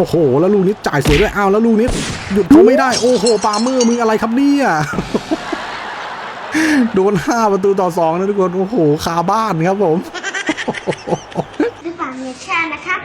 โอ้โห แล้วลูกนี้จ่ายสวยด้วยอ้าวแล้วลูกนี้หยุดเขาไม่ได้โอ้โหปาเมอร์มึงอะไรครับเนี่ยโดนห้าประตูต่อสองนะทุกคน โอ้โหคาบ้านครับผมหรือเปล่าเนชั่นะคะ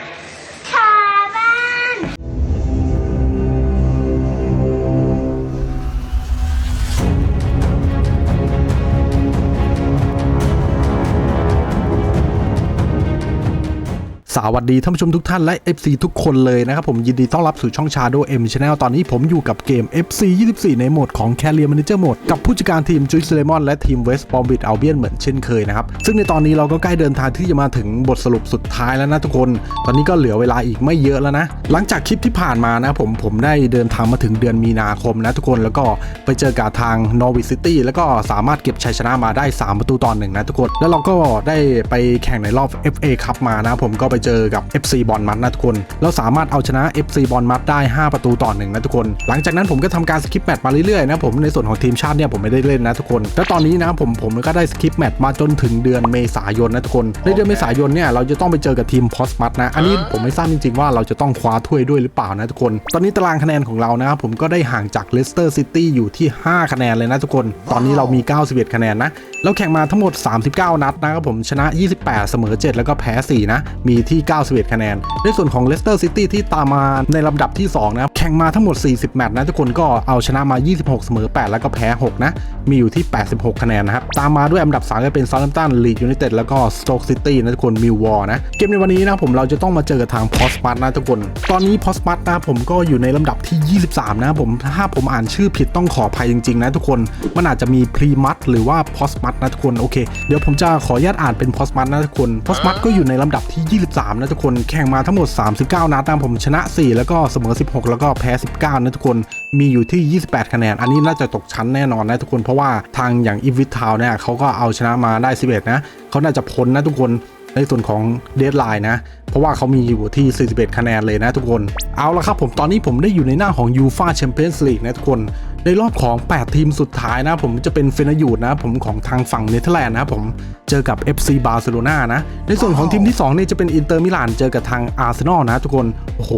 สวัสดีท่านผู้ชมทุกท่านและ FC ทุกคนเลยนะครับผมยินดีต้อนรับสู่ช่อง Shadow M Channel ตอนนี้ผมอยู่กับเกม FC 24 ในโหมดของ Carrier Manager Mode กับผู้จัดการทีม Juice Lemon และทีม West Bromwich Albion เหมือนเช่นเคยนะครับซึ่งในตอนนี้เราก็ใกล้เดินทางที่จะมาถึงบทสรุปสุดท้ายแล้วนะทุกคน ตอนนี้ก็เหลือเวลาอีกไม่เยอะแล้วนะ หลังจากคลิปที่ผ่านมานะผมผมได้เดินทางมาถึงเดือนมีนาคมนะทุกคนแล้วก็ไปเจอกับทาง Norwich City แล้วก็สามารถเก็บชัยชนะมาได้ 3 ประตูต่อหนึ่งนะทุกคน แล้วเราก็ได้ไปแข่งในรอบ FA ครับมานะผมก็ไปเจอกับ FC บอลมัดนะทุกคน เราสามารถเอาชนะ FC บอลมัดได้ 5 ประตูต่อหนึ่งนะทุกคน หลังจากนั้นผมก็ทำการสคิปแมตช์มาเรื่อยๆนะผมในส่วนของทีมชาติเนี่ยผมไม่ได้เล่นนะทุกคน แล้วตอนนี้นะผมผมก็ได้สคิปแมตช์มาจนถึงเดือนเมษายนนะทุกคน ในเดือนเมษายนเนี่ยเราจะต้องไปเจอกับทีมพอสมัตนะ อันนี้ผมไม่ทราบจริงๆว่าเราจะต้องคว้าถ้วยด้วยหรือเปล่านะทุกคน ตอนนี้ตารางคะแนนของเรานะครับผมก็ได้ห่างจากเลสเตอร์ซิตี้อยู่ที่ 5 คะแนนเลยนะทุกคน ตอนนี้เรามี 91 คะแนนนะ เราแข่งมาทั้งหมด 39 นัดนะครับผมชนะ 28 เสมอ 7 แล้วก็แพ้ 4 นะ มีที่ที่ 91 คะแนน ในส่วนของเลสเตอร์ซิตี้ที่ตามมาในลำดับที่ 2 นะครับ แข่งมาทั้งหมด 40 แมตช์นะทุกคนก็เอาชนะมา 26 เสมอ 8 แล้วก็แพ้ 6 นะ มีอยู่ที่ 86 คะแนนนะครับ ตามมาด้วยอันดับ 3 ก็เป็นซา u t ตันลีดยู n นเต็ดแล้วก็สโต๊กซิตี้นะทุกคนมิลวอร์นะ เกมในวันนี้นะผมเราจะต้องมาเจอกับทางพอสมัตนะทุกคน ตอนนี้พอสมัตนะผมก็อยู่ในลำดับที่ 23 นะผมถ้าผมอ่านชื่อผิดต้องขออภัยจริงๆนะทุกคนมันอาจจะมีพรีมัตหรือว่าพอสมัตนะทุกคนโอเค เดี๋ยวผมจะขออนุญาตอ่านเป็นพอสมัตนะทุกคนพอสมัตก็อยู่ในลำดับที่ 23นะทุกคนแข่งมาทั้งหมด 39 นัดนะผมชนะ 4 แล้วก็เสมอ 16 แล้วก็แพ้ 19 นะทุกคนมีอยู่ที่ 28 คะแนน อันนี้น่าจะตกชั้นแน่นอนนะทุกคนเพราะว่าทางอย่างอีฟวิททาวเนี่ยเขาก็เอาชนะมาได้ 11 นะเขาน่าจะพ้นนะทุกคน ในส่วนของเดดไลน์นะ เพราะว่าเขามีอยู่ที่ 41 คะแนนเลยนะทุกคน เอาละครับผมตอนนี้ผมได้อยู่ในหน้าของ u f a Champions League นะทุกคน ในรอบของ 8 ทีมสุดท้ายนะ ผมจะเป็นเฟนยูดนะ ผมของทางฝั่งเนเธอร์แลนด์นะผมเจอกับ FC บาร์เซโลนานะ ในส่วนของทีมที่ 2 นี่จะเป็นอินเตอร์มิลานเจอกับทางอาร์เซนอลนะทุกคน โอ้โห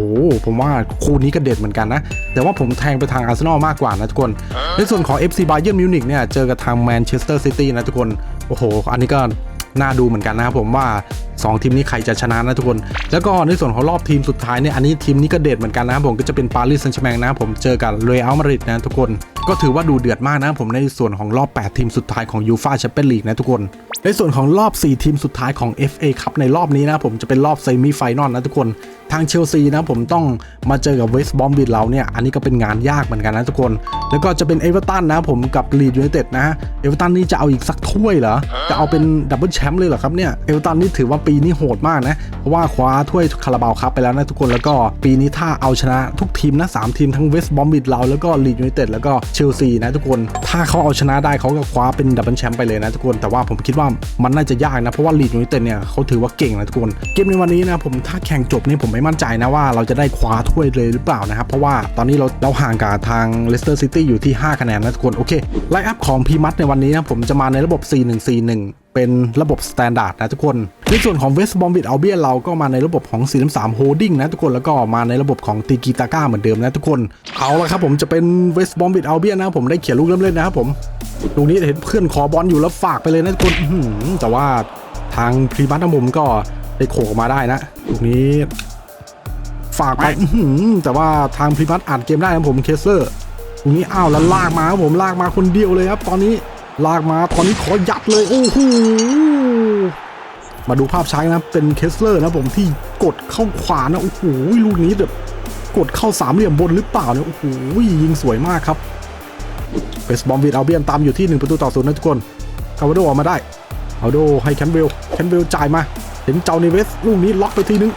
ผมว่าคู่นี้ก็เด็ดเหมือนกันนะ แต่ว่าผมแทงไปทางอาร์เซนอลมากกว่านะทุกคน ในส่วนของ FC Bayern Munich เนี่ยเจอกับทางแมนเชสเตอร์ซิตี้นะทุกคน โอ้โห อันนี้ก็ น่าดูเหมือนกันนะครับผมว่า 2 ทีมนี้ใครจะชนะนะทุกคน แล้วก็ในส่วนของรอบทีมสุดท้ายเนี่ยอันนี้ทีมนี้ก็เด็ดเหมือนกันนะครับผมก็จะเป็นปารีสแซงต์แชร์แมงนะครับผมเจอกับเรอัลมาดริดนะทุกคน ก็ถือว่าดูเดือดมากนะผมในส่วนของรอบ 8 ทีมสุดท้ายของยูฟาแชมเปี้ยนลีกนะทุกคน ในส่วนของรอบ 4 ทีมสุดท้ายของ FA ครับในรอบนี้นะผมจะเป็นรอบเซมิไฟนอลนะทุกคน ทางเชลซีนะผมต้องมาเจอกับเวสต์บอมบิดเราเนี่ย อันนี้ก็เป็นงานยากเหมือนกันนะทุกคน แล้วก็จะเป็นเอเวอร์ตันนะผมกับลีดยูไนเต็ดนะเอเวอร์ตันนี่จะเอาอีกสักถ้วยเหรอ จะเอาเป็นดับเบิลแชมป์เลยเหรอครับเนี่ย เอเวอร์ตันนี่ถือว่าปีนี้โหดมากนะ เพราะว่าคว้าถ้วยคาราบาวครับไปแล้วนะทุกคน แล้วก็ปีนี้ถ้าเอาชนะทุกทีมนะสามทีมทั้งเวสต์บอมบิดเราแล้วก็ลีดยูไนเต็ดแล้วก็เชชลซีนะทุกคน ถ้าเขาเอาชนะได้เขาก็คว้าเป็นดับเบิลแชมป์ไปเลยนะทุกคน แต่ว่าผมคิดว่ามันน่าจะยากนะ เพราะว่าลีดยูไนเต็ดเนี่ยเขาถือว่าเก่งนะทุกคน เกมในวันนี้นะผมถ้าแข่งจบนี่ผมไม่มั่นใจนะว่าเราจะได้คว้าถ้วยเลยหรือเปล่านะครับ เพราะว่าตอนนี้เราเราห่างกับทางเลสเตอร์ซิตี้อยู่ที่ 5 คะแนนนะทุกคน โอเค ไลน์อัพของพีมัตในวันนี้นะผมจะมาในระบบ 4141 เป็นระบบสแตนดาร์ดนะทุกคน ในส่วนของเวสต์บอมบิดอัลเบียนเราก็มาในระบบของ 433 Holding นะทุกคนแล้วก็มาในระบบของตีกีตาก้าเหมือนเดิมนะทุกคน เอาละครับผมจะเป็นเวสต์บอมบิดอัลเบียนนะผมได้เขียนลูกเริ่มเล่นนะครับผมลูกนี้เห็นเพื่อนขอบอลอยู่แล้วฝากไปเลยนะทุกคนอื้อหือแต่ว่าทางพรีมัตนะผมก็ได้โขกออกมาได้นะลูกนี้ ฝากไปอื้อหือแต่ว่าทางพรีมัตอ่านเกมได้นะผมเคสเลอร์ตรงนี้อ้าวแล้วลากมาครับผมลากมาคนเดียวเลยครับ ตอนนี้ ลากมาตอนนี้ขอยัดเลยโอ้โหมาดูภาพช้านะเป็นเคสเลอร์นะผมที่กดเข้าขวานะโอ้โหลูกนี้แบบกดเข้าสามเหลี่ยมบนหรือเปล่าเนี่ยโอ้โหยิงสวยมากครับเวสบอมวีดเอาเบียนตามอยู่ที่หนึ่งประตูต่อศูนย์นะทุกคนคาวาโดออกมาได้เอาโดให้แคนเวลแคนเวลจ่ายมาเห็นเจ้าเนเวสลูกนี้ล็อกไปทีนึง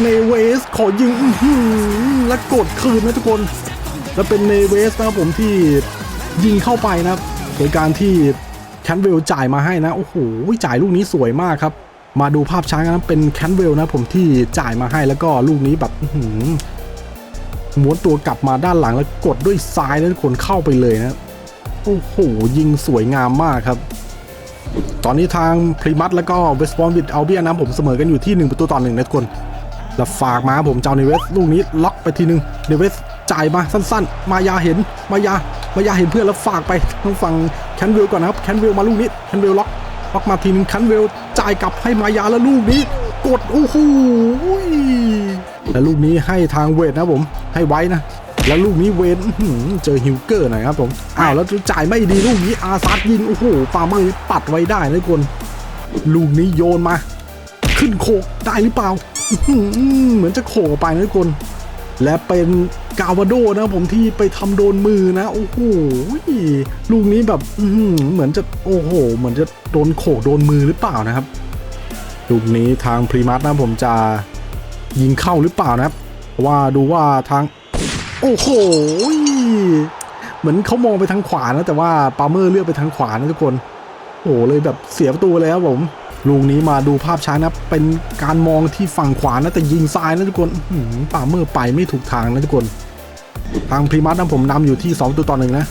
เนเวสขอยิงและกดคืนนะทุกคน แล้วเป็นเนเวสนะครับผมที่ยิงเข้าไปนะครับ โดยการที่แคนเวลจ่ายมาให้นะ โอ้โหจ่ายลูกนี้สวยมากครับ มาดูภาพช้ากันนะเป็นแคนเวลนะผมที่จ่ายมาให้แล้วก็ลูกนี้แบบหม้วนตัวกลับมาด้านหลังแล้วกดด้วยซ้ายนะทุกคนเข้าไปเลยนะ โอ้โหยิงสวยงามมากครับ ตอนนี้ทางพรีมัตแล้วก็เวสต์บอมบิดเอัลเบียนนะผมเสมอกันอยู่ที่ 1 ประตูต่อหนึ่งนะทุกคนแล้วฝากมาผมเจ้าเนเวสลูกนี้ล็อกไปทีนึงเนเวส จ่ายมาสั้นๆ มายาเห็น มายามายาเห็นเพื่อนแล้วฝากไปทางฝั่งแคนเวลก่อนนะครับแคนเวลมาลูกนี้แคนเวลล็อกล็อกมาทีนึงแคนเวลจ่ายกลับให้มายาแล้วลูกนี้ กดโอ้โหแล้วลูกนี้ให้ทางเวทนะผมให้ไว้นะแล้วลูกนี้เวนเจอฮิวเกอร์หน่อยครับผม อ้าวแล้วจ่ายไม่ดีลูกนี้อาซาดยิง โอ้โหฟาร์เมอร์ปัดไว้ได้นะคน ลูกนี้โยนมา ขึ้นโขกได้หรือเปล่า เหมือนจะโขกไปนะคน และเป็น กาวาโดนะผมที่ไปทำโดนมือนะ โอ้โหลูกนี้แบบอืเหมือนจะโอ้โห เหมือนจะโดนโขกโดนมือหรือเปล่านะครับลูกนี้ทางพรีมัสนะผมจะยิงเข้าหรือเปล่านะครับว่าดูว่าทาง โอ้โหเหมือนเขามองไปทางขวานะ แต่ว่าปาเมอร์เลือกไปทางขวานะทุกคนโอ้โหเลยแบบเสียประตูเลยครับผมลูกนี้มาดูภาพช้านะ เป็นการมองที่ฝั่งขวานะ แต่ยิงซ้ายนะทุกคนปาเมอร์ไปไม่ถูกทางนะทุกคน ทางพรีมัสนะผมนำอยู่ที่ 2 ตัวต่อหนึ่งนะ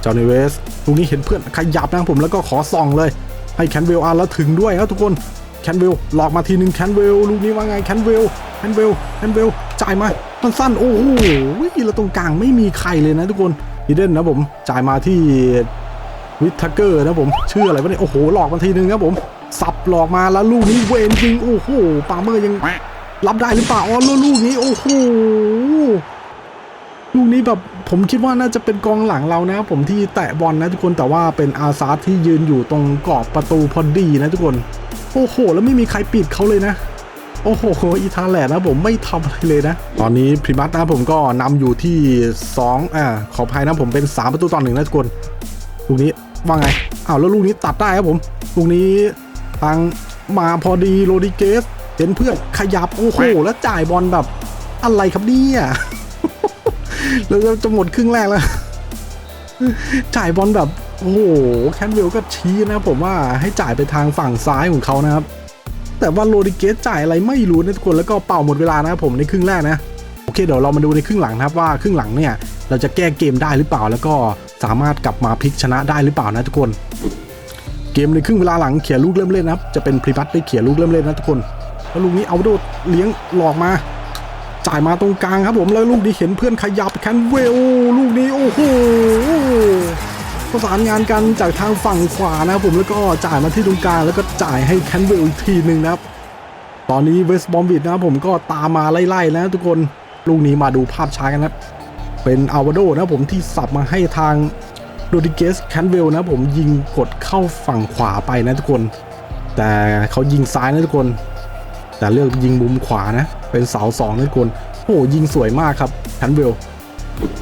เจ้าเนเวสลูกนี้เห็นเพื่อนขยับนะผมแล้วก็ขอส่องเลย ให้แคนเวลอะแล้วถึงด้วยครับทุกคนแคนเวลหลอกมาทีนึงแคนเวลลูกนี้ว่าไงแคนเวลแคนเวลแคนเวลจ่ายมาสั้นๆโอ้โหแล้วตรงกลางไม่มีใครเลยนะทุกคนฮีเดนนะผมจ่ายมาที่วิททักเกอร์นะผมชื่ออะไรวะเนี่ยโอ้โหหลอกมาทีนึงครับผมสับหลอกมาแล้วลูกนี้เวนจริงโอ้โหปาเมอร์ยังรับได้หรือเปล่าอ๋อล้วลูกนี้โอ้โห ลูกนี้แบบผมคิดว่าน่าจะเป็นกองหลังเรานะครับผมที่แตะบอลนะทุกคนแต่ว่าเป็นอาซาร์ที่ยืนอยู่ตรงกรอบประตูพอดีนะทุกคน โอ้โห แล้วไม่มีใครปิดเขาเลยนะโอ้โห อีธาแลนนะผมไม่ทำอะไรเลยนะ ตอนนี้พริมัสนะผมก็นำอยู่ที่ 2อ่าขออภัยนะผมเป็น 3 ประตูต่อหนึ่งนะทุกคนลูกนี้ว่าไงอ้าวแล้วลูกนี้ตัดได้ครับผมลูกนี้ทางมาพอดีโรดิเกสเห็นเพื่อนขยับโอ้โห แล้วจ่ายบอลแบบอะไรครับเนี่ย แล้วจะหมดครึ่งแรกแล้ว จ่ายบอลแบบ โอ้โห แคนเวลก็ชี้นะผมว่าให้จ่ายไปทางฝั่งซ้ายของเขานะครับ แต่ว่าโรดิเกสจ่ายอะไรไม่รู้นะทุกคนแล้วก็เป่าหมดเวลานะผมในครึ่งแรกนะ โอเคเดี๋ยวเรามาดูในครึ่งหลังนะครับว่าครึ่งหลังเนี่ยเราจะแก้เกมได้หรือเปล่า แล้วก็สามารถกลับมาพลิกชนะได้หรือเปล่านะทุกคน เกมในครึ่งเวลาหลังเขี่ยลูกเริ่มเล่นนะครับจะเป็นพรีพัทได้เขี่ยลูกเริ่มเล่นนะทุกคนแล้วลูกนี้เอาโดดเลี้ยงหลอกมา จ่ายมาตรงกลางครับผมแล้วลูกนี้เห็นเพื่อนขยับแคนเวลลูกนี้โอ้โหประสานงานกันจากทางฝั่งขวานะครับผมแล้วก็จ่ายมาที่ตรงกลางแล้วก็จ่ายให้แคนเวลอีกทีหนึ่งนะครับตอนนี้เวสต์บอมบิดนะครับผมก็ตามมาไล่ๆนะทุกคนลูกนี้มาดูภาพช้ากันนะเป็นอัลวาโดนะผมที่สับมาให้ทางโรดิเกสแคนเวลนะผมยิงกดเข้าฝั่งขวาไปนะทุกคน แต่เขายิงซ้ายนะทุกคน แต่เลือกยิงมุมขวานะ เป็นเสาสองนะทุกคนโอ้โหยิงสวยมากครับแคนเวล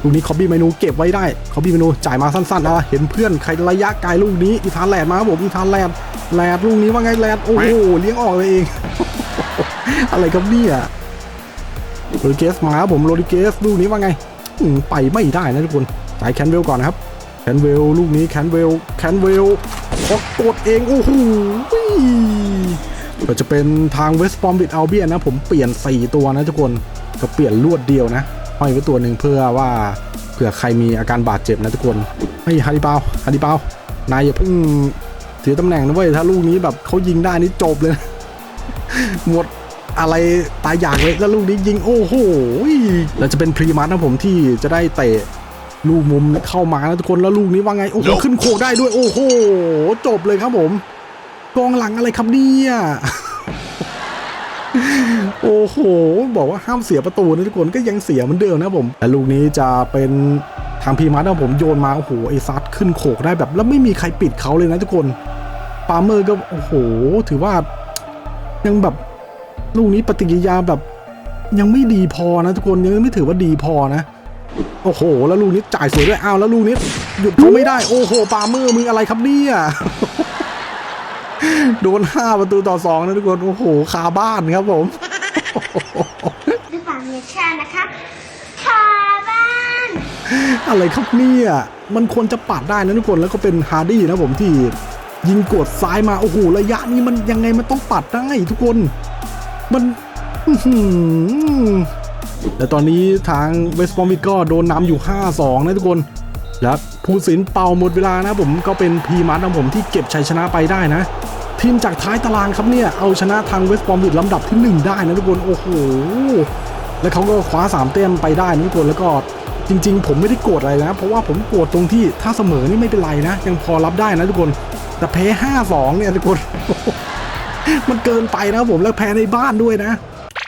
ลูกนี้คอบบี้เมนูเก็บไว้ได้คอบบี้เมนูจ่ายมาสั้นๆนะเห็นเพื่อนใครระยะไกลลูกนี้อีธานแลนด์มาครับผมอีธานแลนด์แลนด์ลูกนี้ว่าไงแลนด์โอ้โหเลี้ยงออกเลยเอง อะไรครับเนี่ยโรดิเกสมาครับผมโรดิเกสลูกนี้ว่าไงไปไม่ได้นะทุกคนจ่ายแคนเวลก่อนนะครับแคนเวลลูกนี้แคนเวลแคนเวลขอกดเองโอ้โห ก็จะเป็นทางเวสต์บอมบิดอัลเบียนนะผมเปลี่ยน 4 ตัวนะทุกคนก็เปลี่ยนลวดเดียวนะห้อยไว้ตัวหนึ่งเพื่อว่าเผื่อใครมีอาการบาดเจ็บนะทุกคนไม่ฮาริเปาฮาริเปานายอย่าเพิ่งถือตำแหน่งนะเว้ยถ้าลูกนี้แบบเขายิงได้นี่จบเลยนะหมดอะไรตายอย่างเลยแล้วลูกนี้ยิงโอ้โหแล้วจะเป็นพรีมัสนะผมที่จะได้เตะลูกมุมเข้ามานะทุกคนแล้วลูกนี้ว่าไงโอ้โหขึ้นโคกได้ด้วยโอ้โหจบเลยครับผม กองหลังอะไรครับเนี่ยโอ้โห บอกว่าห้ามเสียประตูนะทุกคนก็ยังเสียเหมือนเดิมนะผมแต่ลูกนี้จะเป็นทางพีมาร์นะผมโยนมาโอ้โหไอซัดขึ้นโขกได้แบบ แล้วไม่มีใครปิดเขาเลยนะทุกคนปาเมอร์ก็โอ้โห ถือว่ายังแบบลูกนี้ปฏิกิริยาแบบ ยังไม่ดีพอนะทุกคนยังไม่ถือว่าดีพอนะโอ้โห แล้วลูกนี้จ่ายสวยด้วยอ้าวแล้วลูกนี้หยุดเขาไม่ได้โอ้โหปาเมอร์มึงอะไรครับเนี่ย โดน5ประตูต่อ2นะทุกคน โอ้โหคาบ้านครับผมหรือเปล่าเนชั่นนะคะคาบ้าน อะไรครับเนี่ยมันควรจะปัดได้นะทุกคนแล้วก็เป็นฮาร์ดี้นะผมที่ยิงกดซ้ายมา โอ้โห ระยะนี้มันยังไงมันต้องปัดได้ทุกคน มันอื้อหือแต่ตอนนี้ทางเวสต์บอมบิดก็โดนนำอยู่ 5-2 นะทุกคน และ ผู้สินเป่าหมดเวลานะผมก็เป็นพีมัสนะผมที่เก็บชัยชนะไปได้นะ ทีมจากท้ายตารางครับเนี่ย เอาชนะทางเวสต์บอมบิดลำดับที่ 1 ได้นะทุกคน โอ้โห แล้วเขาก็คว้า 3 เต็มไปได้นะทุกคนแล้วก็จริง ๆ ผมไม่ได้โกรธอะไรนะ เพราะว่าผมโกรธตรงที่ถ้าเสมอนี่ไม่เป็นไรนะ ยังพอรับได้นะทุกคน แต่แพ้5-2เนี่ยทุกคน มันเกินไปนะผมแล้วแพ้ในบ้านด้วยนะ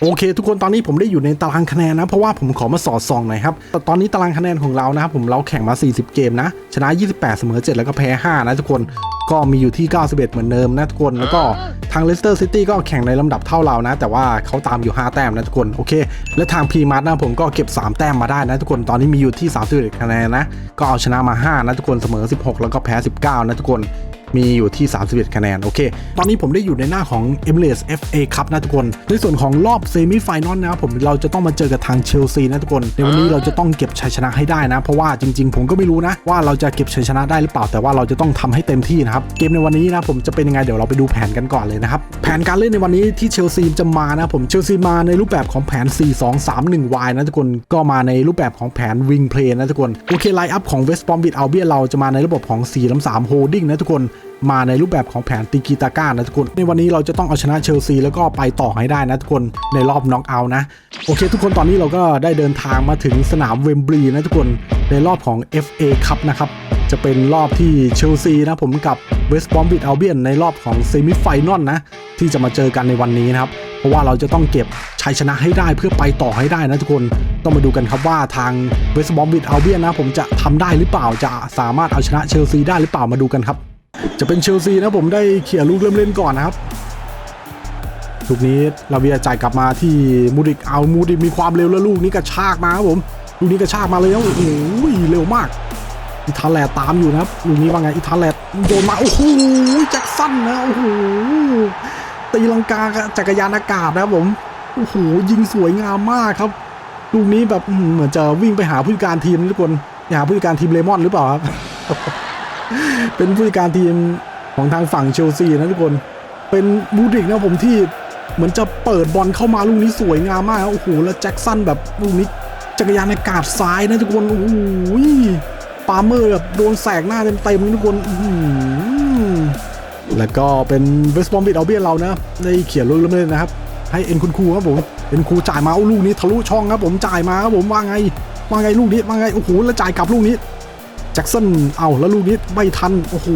โอเค ทุกคนตอนนี้ผมได้อยู่ในตารางคะแนนนะ เพราะว่าผมขอมาสอดส่องหน่อยครับแต่ตอนนี้ตารางคะแนนของเรานะครับผมเราแข่งมา 40 เกมนะ ชนะ 28 เสมอ 7 แล้วก็แพ้ 5 นะทุกคนก็มีอยู่ที่ 91 เหมือนเดิมนะทุกคน แล้วก็ทางเลสเตอร์ซิตี้ก็แข่งในลำดับเท่าเรานะ แต่ว่าเขาตามอยู่ 5 แต้มนะทุกคน โอเค และทางพีมาร์นะผมก็เก็บ 3 แต้มมาได้นะทุกคน ตอนนี้มีอยู่ที่ 31 คะแนนนะ ก็เอาชนะมา 5 นะทุกคน เสมอ 16 แล้วก็แพ้ 19 นะทุกคน มีอยู่ที่ 31 คะแนน โอเค ตอนนี้ผมได้อยู่ในหน้าของ e m i r a t e s FA ครับนะทุกคน ในส่วนของรอบเซมิไฟนอลนะครับผมเราจะต้องมาเจอกับทางเชลซีนะทุกคน ในวันนี้เราจะต้องเก็บชัยชนะให้ได้นะ เพราะว่าจริง ๆ ผมก็ไม่รู้นะ ว่าเราจะเก็บชัยชนะได้หรือเปล่าแต่ว่าเราจะต้องทำให้เต็มที่นะครับเกมในวันนี้นะผมจะเป็นยังไงเดี๋ยวเราไปดูแผนกันก่อนเลยนะครับแผนการเล่นในวันนี้ที่เชลซีจะมานะผมเชลซีมาในรูปแบบของแผน 4-2-3-1 Y นะทุกคนก็มาในรูปแบบของแผนวิงเพลย์นะทุกคนโอเคไลน์อัพของเวสต์บอมบิดอัลเบียเราจะมาในระบบของ4-3-3 Holding นะทุกคนมาในรูปแบบของแผนติกิตาก้านะทุกคน ในวันนี้เราจะต้องเอาชนะเชลซีแล้วก็ไปต่อให้ได้นะทุกคนในรอบน็อกเอาท์นะ โอเค ทุกคนตอนนี้เราก็ได้เดินทางมาถึงสนามเวมบลีย์นะทุกคนในรอบของ FA คัพนะครับ จะเป็นรอบที่เชลซีนะผมกับเวสต์บอมบิดอัลเบียนในรอบของเซมิไฟนอลนะ ที่จะมาเจอกันในวันนี้นะครับ เพราะว่าเราจะต้องเก็บชัยชนะให้ได้เพื่อไปต่อให้ได้นะทุกคนต้องมาดูกันครับว่าทางเวสต์บอมบิดอัลเบียนนะผมจะทำได้หรือเปล่าจะสามารถเอาชนะเชลซีได้หรือเปล่ามาดูกันครับ จะเป็นเชลซีนะผมได้เขี่ยลูกเริ่มเล่นก่อนนะครับลูกนี้ลาเวียจ่ายกลับมาที่มูดิกเอามูดิกมีความเร็วแล้วลูกนี้กระชากมาครับผมลูกนี้กระชากมาเลยแล้วโอ้โหเร็วมากอิทาแลดตามอยู่นะครับลูกนี้ว่าไงอิทาแลดโยนมาโอ้โหแจ็คสันนะโอ้โหตีลังกาจักรยานอากาศนะครับผมโอ้โหยิงสวยงามมากครับลูกนี้แบบเหมือนจะวิ่งไปหาผู้การทีมนะทุกคนไปหาผู้การทีมเลมอนหรือเปล่าครับ เป็นผู้จัดการทีมของทางฝั่งเชลซีนะทุกคน เป็นบูดิกนะผมที่เหมือนจะเปิดบอลเข้ามาลูกนี้สวยงามมากโอ้โหแล้วแจ็คสันแบบลูกนี้จักรยานอากาศซ้ายนะทุกคนโอ้โหปาเมอร์แบบโดนแสกหน้าเต็มๆนะทุกคนแล้วก็เป็นเวสต์บอมบิดเอาเบียเรานะได้เขียนลูกเล่นนะครับ ให้เอ็นคุณครูครับผมเอ็นครูจ่ายมาเอาลูกนี้ทะลุช่องครับผมจ่ายมาครับผมว่าไงว่าไงลูกนี้ว่าไงโอ้โหแล้วจ่ายกลับลูกนี้ จ็คสันเอาแล้วลูกนี้ไม่ทัน โอ้โห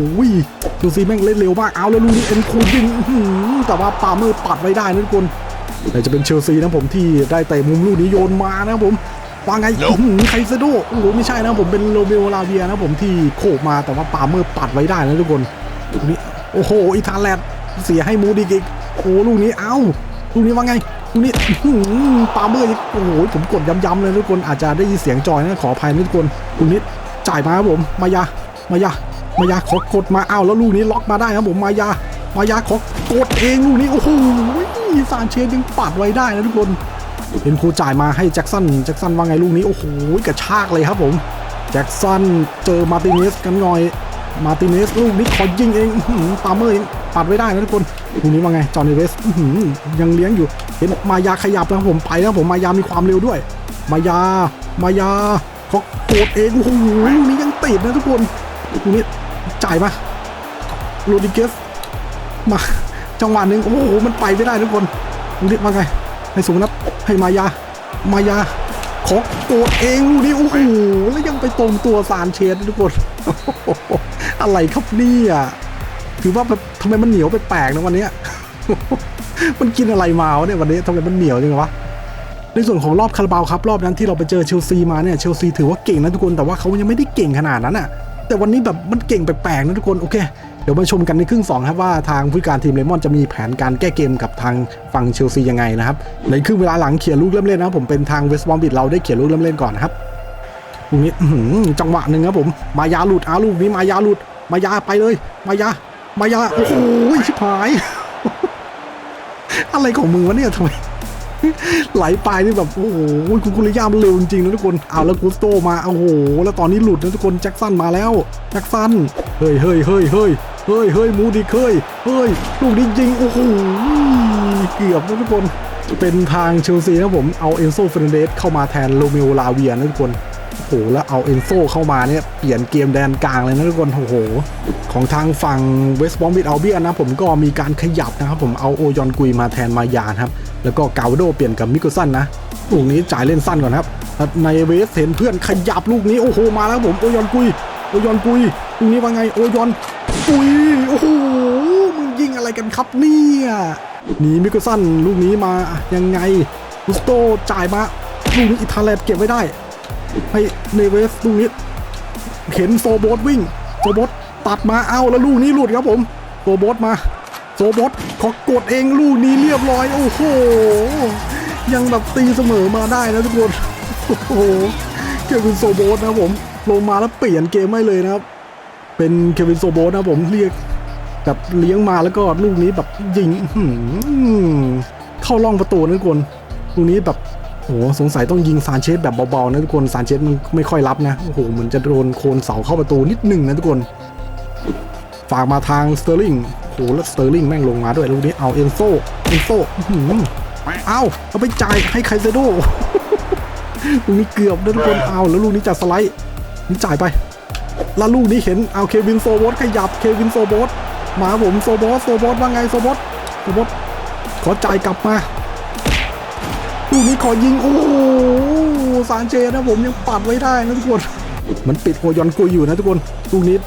ดูซีแม่งเล่นเร็วมาก เอาแล้วลูกนี้เอ็นคูยิงอื้อหือแต่ว่าปาเมอร์ปัดไว้ได้นะทุกคนแต่จะเป็นเชลซีนะผมที่ได้เตะมุมลูกนี้โยนมานะผมว่าไงอื้อหือไคเซโดโอ้โหไม่ใช่นะผมเป็นโรเบโอลาเวียนะผมที่โขกมาแต่ว่าปาเมอร์ปัดไว้ได้นะทุกคนลูกนี้โอ้โหอิทาแลดเสียให้มูดิกอีกโอ้โหลูกนี้เอ้าลูกนี้ว่าไงลูกนี้อื้อหือปาเมอร์อีกโอ้โหผมกดย้ำๆเลยทุกคนอาจจะได้ยินเสียงจอยนะขออภัยนะทุกคนลูกนี้ จ่ายมาครับผมมายามายามายาขอกดมาอ้าวแล้วลูกนี้ล็อกมาได้ครับผมมายามายาขอกดเองลูกนี้โอ้โหซานเชสยังปัดไว้ได้นะทุกคนเห็นครูจ่ายมาให้แจ็คสันแจ็คสันว่าไงลูกนี้โอ้โหกระชากเลยครับผมแจ็คสันเจอมาร์ติเนสกันหน่อยมาร์ติเนสลูกนี้ขอยิงเองปาเมอร์ยังปัดไว้ได้นะทุกคนลูกนี้ว่าไงจอห์นเนเวสยังเลี้ยงอยู่เห็นมายาขยับแล้วผมไปแล้วผมมายามีความเร็วด้วย มายามายา เขาโกดเองโอ้โหลูกนี้ยังติดนะทุกคนลูกนี้จ่ายมาโรดิเกสมาจังหวะหนึ่งโอ้โหมันไปไม่ได้ทุกคนลูกนี้ว่าไงให้สูงนัดให้มายามายาขอโกดเองลูกนี้โอ้โหแล้วยังไปตรงตัวซานเชสทุกคนอะไรครับเนี่ยถือว่าแบบทำไมมันเหนียวแปลกๆนะวันนี้มันกินอะไรมาวะเนี่ยวันนี้ทำไมมันเหนียวจังวะ ในส่วนของรอบคาราบาวครับรอบนั้นที่เราไปเจอเชลซีมาเนี่ยเชลซีถือว่าเก่งนะทุกคนแต่ว่าเขายังไม่ได้เก่งขนาดนั้นอะแต่วันนี้แบบมันเก่งแปลกๆนะทุกคนโอเคเดี๋ยวมาชมกันในครึ่งสองครับว่าทางผู้การทีมเลมอนจะมีแผนการแก้เกมกับทางฝั่งเชลซียังไงนะครับในครึ่งเวลาหลังเขียนลูกเริ่มเล่นนะครับผมเป็นทางเวสต์บอมบิดเราได้เขียนลูกเริ่มเล่นก่อนนะครับลูกนี้จังหวะหนึ่งครับผมมายาหลุดอาลูกนี้มายาหลุดมายาไปเลย มายามายาโอ้โหชิบหาย อะไรของมึงวะเนี่ยทำไม ไหลไปนี่แบบโอ้โหคุณกุลิยามันเร็วจริงๆนะทุกคนเอาแล้วกุสโตมาโอ้โหแล้วตอนนี้หลุดนะทุกคนแจ็คสันมาแล้วแจ็คสันเฮ้ยเฮ้ยเฮ้ยเฮ้ยเฮ้ยเฮ้ยมูดิเคยเฮ้ยลูกนี้ยิงโอ้โหเกือบนะทุกคนเป็นทางเชลซีนะผมเอาเอนโซเฟรนเดสเข้ามาแทนโรเมโอลาเวียนะทุกคน โอ้โหแล้วเอาเอนโซเข้ามาเนี่ยเปลี่ยนเกมแดนกลางเลยนะทุกคนโอ้โห ของทางฝั่งเวสต์บอมบิดอัลเบียนะผมก็มีการขยับนะครับผมเอาโอยอนกุยมาแทนมายานครับ แล้วก็กาวโดเปลี่ยนกับมิโกซันนะลูกนี้จ่ายเล่นสั้นก่อนครับในเวสเห็นเพื่อนขยับลูกนี้โอ้โหมาแล้วผมโอยอนกุยโอยอนกุยลูกนี้ว่าไงโอยอนกุยโอ้โหมึงยิงอะไรกันครับเนี่ยหนีมิโกซันลูกนี้มายังไงกุสโตจ่ายมาลูกนี้อิตาเลตเก็บไว้ได้ ให้เนเวสลูกนี้เห็นโซโบสวิ่งโซโบสตัดมาเอาแล้วลูกนี้หลุดครับผมโซโบสมาโซโบสขอกดเองลูกนี้เรียบร้อย โอ้โห ยังแบบตีเสมอมาได้นะทุกคน โอ้โหเควินโซโบสนะผม ลงมาแล้วเปลี่ยนเกมไม่เลยนะครับ เป็นเควินโซโบสนะผมเรียกแบบเลี้ยงมาแล้วก็ลูกนี้แบบยิงเข้าล่องประตูนะทุกคนลูกนี้แบบ โอ้โหสงสัยต้องยิงซานเชสแบบเบาๆนะทุกคนซานเชสมันไม่ค่อยรับนะโอ้โหเหมือนจะโดนโคนเสาเข้าประตูนิดหนึ่งนะทุกคน ฝากมาทางสเตอร์ลิงโอ้โหแล้วสเตอร์ลิงแม่งลงมาด้วยลูกนี้เอาเอนโซเอนโซอื้อหือเอาเอาไปจ่ายให้ไคเซโดลูกนี้เกือบนะทุกคนเอาแล้วลูกนี้จะสไลด์นี่จ่ายไป แล้วลูกนี้เห็นเอาเควินโซโบสขยับเควินโซโบสมาผมโซโบสโซโบสว่าไงโซโบสโซโบสขอจ่ายกลับมา ลูกนี้ขอยิง โอ้โหซานเจนะผมยังปัดไว้ได้นะทุกคน มันปิดโอยอนกุยอยู่นะทุกคนลูกนี้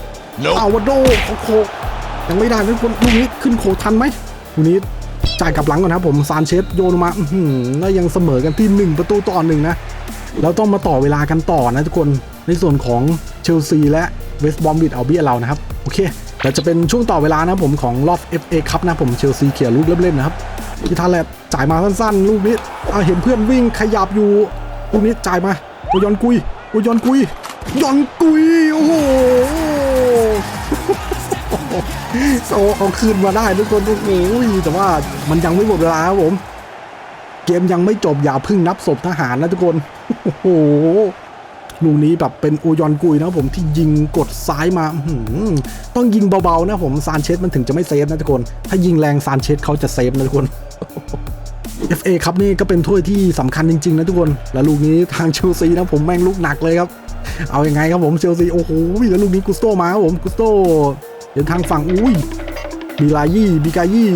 เอาวาโดเขาโคกยังไม่ได้นะทุกคนลูกนี้ขึ้นโคทันไหมลูกนี้จ่ายกลับหลังก่อนนะครับผมซานเชสโยนมาอื้อหือแล้วยังเสมอกันที่ 1 ประตูต่อหนึ่งนะแล้วต้องมาต่อเวลากันต่อนะทุกคนในส่วนของเชลซีและเวสต์บอมบิดเอาเบียเรานะครับ โอเคแล้วจะเป็นช่วงต่อเวลานะผมของรอบ FA ครับนะผมเชลซีเขี่ยลูกเล่นๆนะครับพิธาแลดจ่ายมาสั้นๆ ลูกนี้ เอาเห็นเพื่อนวิ่งขยับอยู่ลูกนี้จ่ายมาโอยอนกุยโอยอนกุยยอนกุยโอ้โหโซเอาคืนมาได้ทุกคนโอ้โหแต่ว่ามันยังไม่หมดเวลาครับผม เกมยังไม่จบอย่าพึ่งนับศพทหารนะทุกคนโอ้โหลูกนี้แบบเป็นโอยอนกุยนะผมที่ยิงกดซ้ายมาหือต้องยิงเบาๆนะผมซานเชสมันถึงจะไม่เซฟนะทุกคน ถ้ายิงแรงซานเชสเขาจะเซฟนะทุกคน FA ครับนี่ก็เป็นถ้วยที่สำคัญจริง ๆ นะทุกคน แล้วลูกนี้ทางเชลซีนะผมแม่งลูกหนักเลยครับ เอาอยัางไงครับผมเชลซีโอ้โหแล้วลูกนี้กุสโตมาครับผมกุสโตเดินทางฝั่งอุ้ยบีลายี่บีกายี่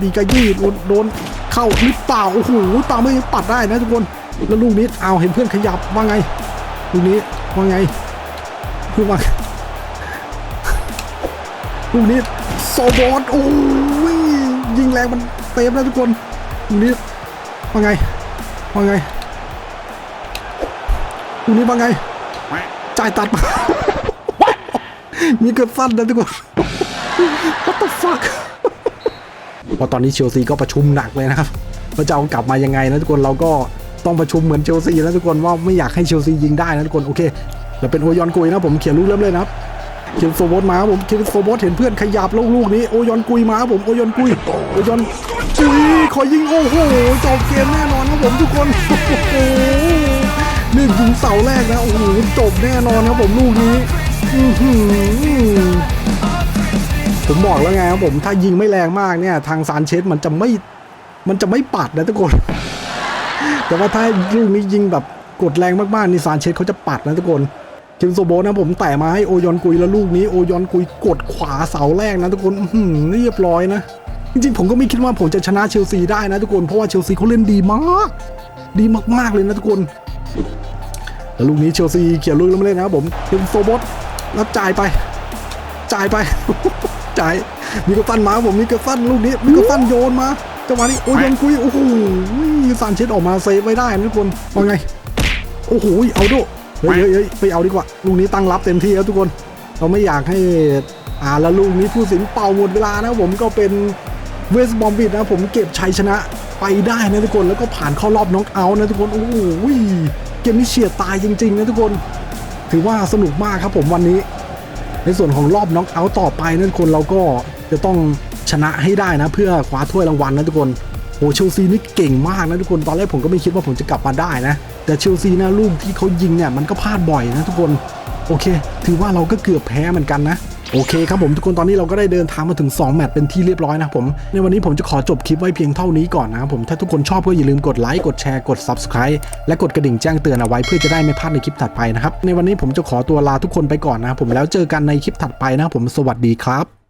บีกายี่โดนโดนเข้าหรือเปล่าโอ้โหตาไม่ยังปัดได้นะทุกคน แล้วลูกนี้เอาเห็นเพื่อนขยับว่าไงลูกนี้ว่าไงพูดว่าลูกนี้โซบอสโอ้ยยิงแรงมันเต็มแล้วทุกคนลูกนี้ ว่าไงว่าไงลูกนี้ว่าไง จ่ายตัดมา มีเกิดสั้นนะทุกคน What the fuck พอตอนนี้เชลซีก็ประชุมหนักเลยนะครับว่าจะเอากลับมายังไงนะทุกคนเราก็ต้องประชุมเหมือนเชลซีนะทุกคนว่าไม่อยากให้เชลซียิงได้นะทุกคนโอเคแล้วเป็นโอยอนกุยนะผมเขียนลูกเริ่มเลยนะ เขียนโซโบสมาผมเขียนโซโบสเห็นเพื่อนขยับลูกลูกนี้โอยอนกุยมาผมโอยอนกุยโอยอนกุยขอยิงโอ้โหจบเกมแน่นอนครับผมทุกคนโอ้โหนี่ยิงเสาแรกนะโอ้โหจบแน่นอนครับผมลูกนี้ผมบอกแล้วไงครับผมถ้ายิงไม่แรงมากเนี่ย ทางซานเชสมันจะไม่มันจะไม่ปัดนะทุกคน แต่ว่าถ้าลูกนี้ยิงแบบกดแรงมากๆนี่ซานเชสเขาจะปัดนะทุกคน เคิมโซโบนะผมแต่มาให้โอยอนกุยแล้วลูกนี้โอยอนกุยกดขวาเสาแรกนะทุกคนเรียบร้อยนะ จริงๆ ผมก็ไม่คิดว่าผมจะชนะเชลซีได้นะทุกคนเพราะว่าเชลซีเขาเล่นดีมาก ดีมากๆเลยนะทุกคนแล้วลูกนี้เชลซีเขียนลูกแล้วไม่เล่นนะครับผมเคิมโซโบสแล้วจ่ายไป จ่ายไปจ่ายมีกระฟันมาผมมีกระฟันลูกนี้มีกระฟันโยนมาจังหวะนี้โอ้ยโยนกุยโอ้โหซานเชสออกมาเซฟไว้ได้นะทุกคนว่าไง โอ้โหเอาดเฮ้ย เฮ้ยเฮ้ยไปเอาดีกว่าลูกนี้ตั้งรับเต็มที่แล้วทุกคน เราไม่อยากให้อ่าแล้วลูกนี้ผู้สินเป่าหมดเวลานะผมก็เป็นเวสบอมบิดนะผมเก็บชัยชนะไปได้นะทุกคนแล้วก็ผ่านเข้ารอบน็อกเอาท์นะทุกคนโอ้โหเกมนี้เฉียดตายจริงๆนะทุกคน ถือว่าสนุกมากครับผมวันนี้ ในส่วนของรอบน็อกเอาท์ต่อไปนั่นคนเราก็จะต้องชนะให้ได้นะ เพื่อคว้าถ้วยรางวัลนะทุกคน โอ้เชลซีนี่เก่งมากนะทุกคนตอนแรกผมก็ไม่คิดว่าผมจะกลับมาได้นะ แต่เชลซีนะลูกที่เขายิงเนี่ยมันก็พลาดบ่อยนะทุกคนโอเค ถือว่าเราก็เกือบแพ้เหมือนกันนะโอเคครับผมทุกคนตอนนี้เราก็ได้เดินทางมาถึง 2 แมตช์เป็นที่เรียบร้อยนะผมในวันนี้ผมจะขอจบคลิปไว้เพียงเท่านี้ก่อนนะครับผมถ้าทุกคนชอบก็อย่าลืมกดไลค์กดแชร์กด Subscribe และกดกระดิ่งแจ้งเตือนเอาไว้เพื่อจะได้ไม่พลาดในคลิปถัดไปนะครับในวันนี้ผมจะขอตัวลาทุกคนไปก่อนนะครับผมแล้วเจอกันในคลิปถัดไปนะครับผมสวัสดีครับ